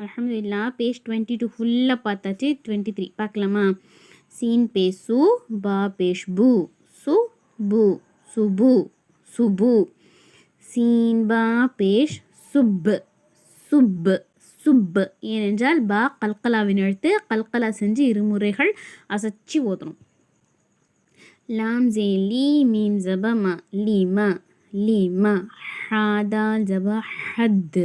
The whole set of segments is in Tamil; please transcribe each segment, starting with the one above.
அலமதுல்லா பேஜ் டுவெண்ட்டி டூ ஃபுல்லாக பார்த்தாச்சு. டுவெண்ட்டி த்ரீ பார்க்கலாமா? சீன் பே சு பா பேஷ் பு. சு பு சுபு சுபு சீன் பா பேஷ் சுப் சுப் சுப் ஏனென்றால் பா கல்கலாவின் எழுத்து கல்கலா செஞ்சு இருமுறைகள் அசைச்சு ஓதணும். லாம் ஜே லீ மீம் ஜப ம லீமா லீமா ஹாதா ஜப ஹத்.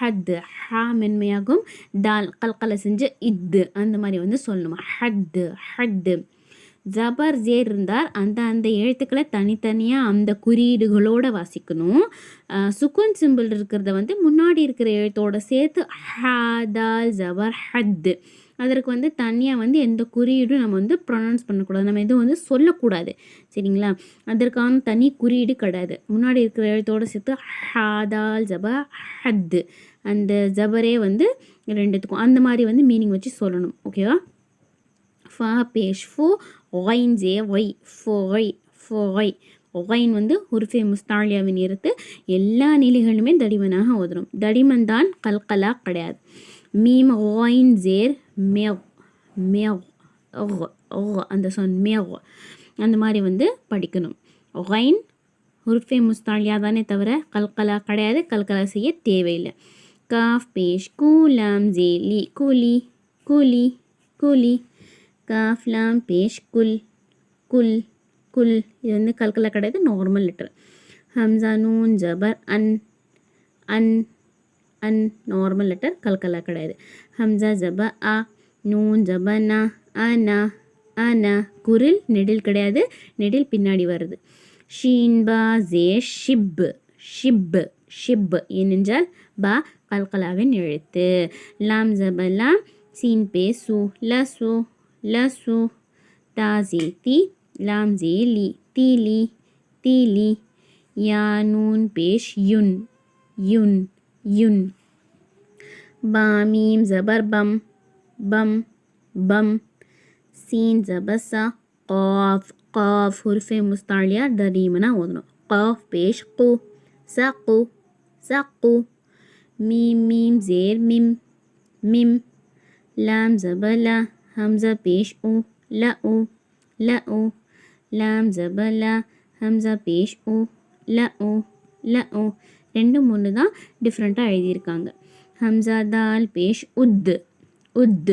ஹத் ஹா மென்மையாகும். தால் கல்கலை செஞ்சு இத்து அந்த மாதிரி வந்து சொல்லணும்? ஹத்து ஹத்து ஜபர் ஜேர் இருந்தால் அந்த அந்த எழுத்துக்களை தனித்தனியாக அந்த குறியீடுகளோடு வாசிக்கணும். சுக்குன் சிம்பிள் இருக்கிறத வந்து முன்னாடி இருக்கிற எழுத்தோட சேர்த்து ஹாதால் ஜபர் ஹத்து அதற்கு வந்து தனியாக வந்து எந்த குறியீடும் நம்ம வந்து ப்ரொனவுன்ஸ் பண்ணக்கூடாது. நம்ம எதுவும் வந்து சொல்லக்கூடாது. சரிங்களா? அதற்கான தனி குறியீடு கிடையாது. முன்னாடி இருக்கிற எழுத்தோடு சேர்த்து ஹாதால் ஜப ஹத்து அந்த ஜபரே வந்து ரெண்டுத்துக்கும் அந்த மாதிரி வந்து மீனிங் வச்சு சொல்லணும் ஓகேவா ஃபா பேஷ் ஃபோ ஒயின் ஜே ஒய் ஃபோ ஒய் ஃபோ ஒய் ஒயின் வந்து உருஃபே முஸ்தாலியாவின் இருத்து எல்லா நிலைகளுமே தடிமனாக ஓதணும் தடிமன் தான் கல்கலா கிடையாது. மீம் ஒயின் ஜேர் மேவ் மேவ் அந்த சொன் மேவ். அந்த மாதிரி வந்து படிக்கணும். ஒயின் உருஃபே முஸ்தாலியா தானே தவிர கல்கலா கிடையாது. கல்கலா செய்ய தேவையில்லை. காஃப் பேஷ் கூலாம் ஜேலி கூலி கூலி கூலி காஃப் லாம் பேஷ் குல் குல் குல் இது வந்து கல்கலா கிடையாது நார்மல் லெட்டர் ஹம்சா நூன் ஜபர் அன் அன் அன் நார்மல் லெட்டர் கல்கலா கிடையாது ஹம்சா ஜப அ நூன் ஜப ந அனா அன குரில் நெடில் கிடையாது நெடில் பின்னாடி வருது. ஷீன்பா ஜே ஷிப் ஷிப் ஷிப் ஏனென்றால் பா கல்கலாவின் எழுத்து. லாம் ஜபலா சீன் பே சு ல சு ல சு தாஜி தி லாம் ஜே லி தீலி தீலி யா நூன் பேஷ் யுன் யுன் யுன். பாமீம் ஜபர் பம் பம் பம். சீன் ஜபசா காஃப் காஃப் ஹுர்ஃபே முஸ்தாலியா தரீமனா ஓதணும். காஃப் பேஷ் கு ச கு ச கு. மீம் மீம் ஜேர் மிம் மிம் லாம் ஜபல ஹம்சா பேஷ் உ ல உ ல உ லாம் ஜபல ஹம்சா பேஷ் உ ல உ ல உ ரெண்டு மூணு தான் டிஃப்ரெண்ட்டாக எழுதியிருக்காங்க. ஹம்சா தால் பேஷ் உத் உத்